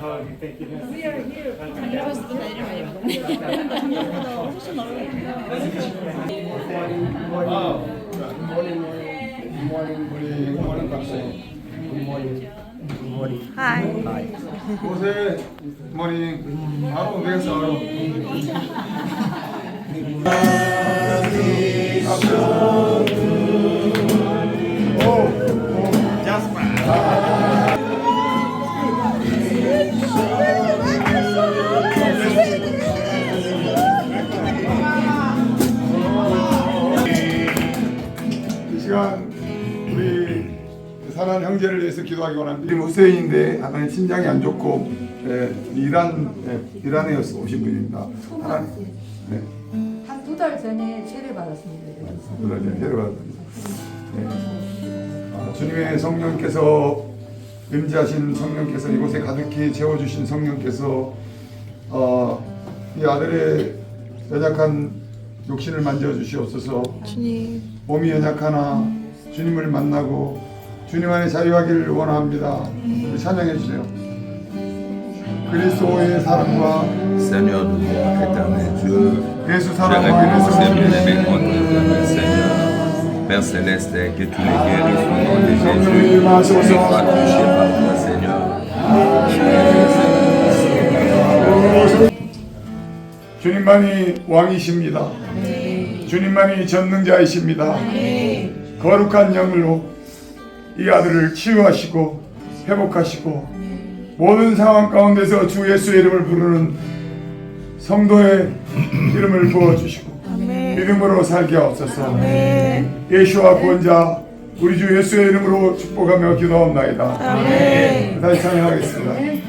like you 시간 우리 사랑하는 형제를 위해서 기도하기 원합니다. 이름 후세인인데 하나님 심장이 안 좋고 예, 이란 예, 이란에서 오신 분입니다. 하나님 네, 한 두 달 전에 세례 받았습니다. 그러죠. 데려갔습니다. 네. 아, 주님의 성령께서 임재하신 성령께서 이곳에 가득히 채워주신 성령께서 어, 이 아들의 연약한 욕심을 만져 주시옵소서. 주님. 몸이 연약하나 주님을 만나고 주님 안에 자유하기를 원합니다. 우리 찬양해 주세요. 그리스도의 사랑과 Seigneur, nous, éternel Dieu, 예수 사랑과 récompense 예수 bien-aimé 사랑 notre éternel Seigneur. Père Céleste, que tu les guérisses au nom de Jésus. Qu'ils soient touchés par toi, Seigneur. 주님만이 왕이십니다. 주님만이 전능자이십니다. 거룩한 영으로 이 아들을 치유하시고 회복하시고 모든 상황 가운데서 주 예수의 이름을 부르는 성도의 이름을 부어주시고 믿음으로 살게 하옵소서. 예수와 구원자 우리 주 예수의 이름으로 축복하며 기도하옵나이다. 다시 찬양하겠습니다.